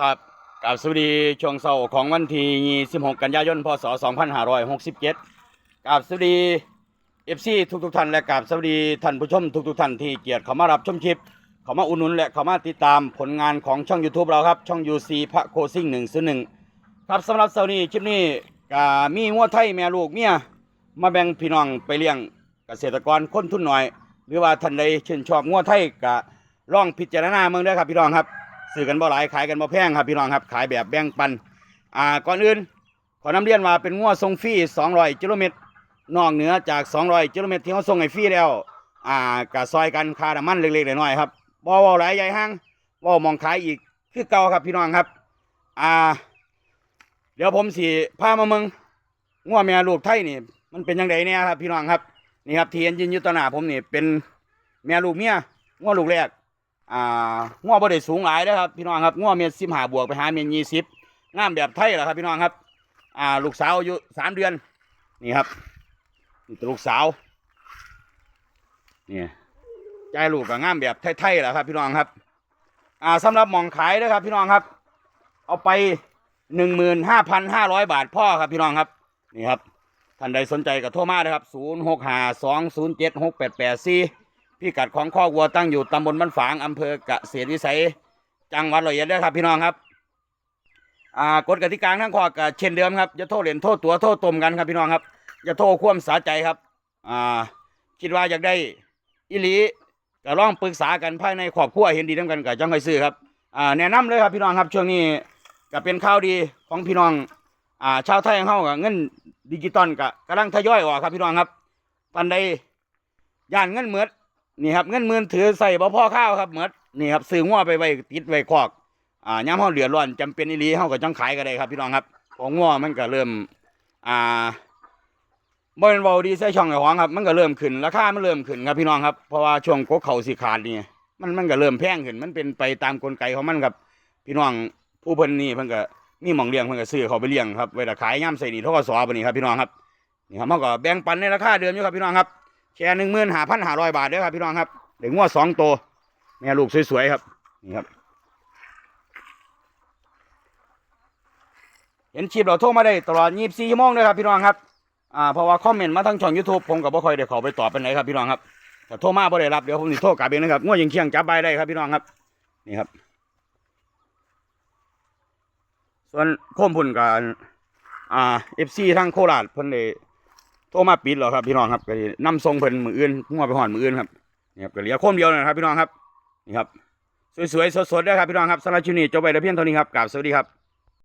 ครับกับสวัสดีช่วงเช้าของวันที่26 กันยายน พศ 2567กับสวัสดีเอฟซีทุกทุกๆท่านและกับสวัสดีท่านผู้ชมทุกทุกๆท่านที่เกียรติเข้ามารับชมคลิป เข้ามาอุดหนุนและเข้ามาติดตามผลงานของช่อง YouTube เราครับ ช่อง UC พระโคซิ่งหนึ่งศูนย์หนึ่งครับสำหรับเช้านี้คลิปนี้ก็มีงัวไทยแม่ลูกเมียมาแบ่งพี่น้องไปเลี้ยงเกษตรกรคนทุนหน่อย หรือว่าท่านใดชื่นชอบงัวไทยก็ลองพิจารณาเมืองด้อครับพี่น้องครับ ซื้อกันบ่หลายขายกันบ่แพงครับพี่น้องครับขายแบบแบ่งปันอ่าก่อนอื่นขอนำเรียนว่าเป็นงัวทรงฟรี200กิโลเมตรนอกเหนือจาก 200กิโลเมตรที่เขาส่งให้ฟรีแล้วอ่ากะซอยกันค่าน้ำมันเล็กๆน้อยๆครับบ่เว้าหลายใหญ่ห้างเว้ามองขายอีกคือเก่าครับพี่น้องครับอ่าเดี๋ยวผมสิพามาเมืองงัวแม่ลูกไทยนี่ มันเป็นยังไงเนี่ยครับพี่น้องครับนี่ครับเที่เห็นยืนอยู่ต่อหน้าผมนี่เป็นแม่ลูกเมียงัวลูกแรก อ่าง้อบ่ได้สูงหลายนะครับพี่น้องครับง้อเมียสิบหาบวกไปหาเมียยี่สิบงามแบบไทยเหรอครับพี่น้องครับ อ่าลูกสาวอายุสามเดือนนี่ครับนี่ตัวลูกสาวนี่ใจลูกก็งามแบบไทยๆเหรอครับ พี่น้องครับ อ่าสำหรับมองขายนะครับ พี่น้องครับ เอาไปหนึ่งหมื่นห้าพันห้าร้อยบาทพ่อครับพี่น้องครับนี่ครับท่านใดสนใจก็โทรมานะครับศูนย์หกห้าสองศูนย์เจ็ดหกแปดแปดสี่ พิกัดของข้อวัวตั้งอยู่ตำบลบ้านฝางอำเภอเกษตรวิสัย จังหวัดร้อยเอ็ดเด้อครับพี่น้องครับอ่ากฎกติกาทั้งข้อก็เช่นเดิมครับอย่าโทษเหรียญโทษตัวโทษตมกันครับพี่น้องครับอย่าโทษความสาใจครับอ่าคิดว่าอยากได้อิลีก็ลองปรึกษากันภายในครอบครัวเห็นดีทั้งกันก็จังค่อยซื้อครับอ่าแนะนำเลยครับพี่น้องครับช่วงนี้ก็เป็นข่าวดีของพี่น้องอ่าชาวไทยของเฮากับเงินดิจิตอลก็กำลังทยอยออกครับพี่น้องครับปันใดย่านเงินเหมือด นี่ครับเงินหมื่นถือใส่บ่พ่อข้าวครับเหมือดนี่ครับซื้องัวไปไว้ติดไว้คอกอ่ายามเฮาเดือร้อนจำเป็นอีหลีเฮาก็จังขายก็ได้ครับ พี่น้องครับของงัวมันก็เริ่มอ่าบ่เป็นเว้าดีใส่ช่องไอ้ของครับ มันก็เริ่มขึ้นราคามันเริ่มขึ้นครับพี่น้องครับเพราะว่าช่วงกกเข่าสิขาดนี่มันมันก็เริ่มแพงขึ้น มันเป็นไปตามกลไกของมันครับ พี่น้องผู้เพิ่นนี่เพิ่นก็มีหม่องเลี้ยงเพิ่นก็ซื้อเขาไปเลี้ยงครับไว้แต่ขายยามใส่นี่ทกศบัดนี้ครับพี่น้องครับนี่ครับเฮาก็แบ่งปันในราคาเดิมอยู่ครับพี่น้องครับ แชร์หนึ่งหมื่นหาพันหาร้อยบาทเด้อครับพี่น้องครับเด็กงวดสองตัวแม่ลูกสวยๆครับนี่ครับ เห็นคลิปเราโทรมาได้ตลอด24ชั่วโมงเลยครับพี่น้องครับอ่าเพราะว่าคอมเมนต์มาทั้งช่อง YouTube ผมกับบ่คอยได้เข้าไปตอบเป็นไหนครับพี่น้องครับแต่โทรมาบ่ได้รับเดี๋ยวผมสิโทรกลับเองนะครับงวดยิงเคียงจับใบได้ครับพี่น้องครับนี่ครับ ส่วนโคมพุ่นกับอ่า FC ทั้งโคราชเพิ่นได้ โทรมาปิดหรอครับพี่น้องครับก็สินำส่งเพิ่นมืออื่นงัวไปห่อนมืออื่นครับนี่ครับก็เหลือโคมเดียวนะครับพี่น้องครับนี่ครับสวยๆสดๆด้อครับพี่น้องครับสำหรับชิวนี้จบไปแต่เพียงเท่านี้ครับกราบสวัสดีครับ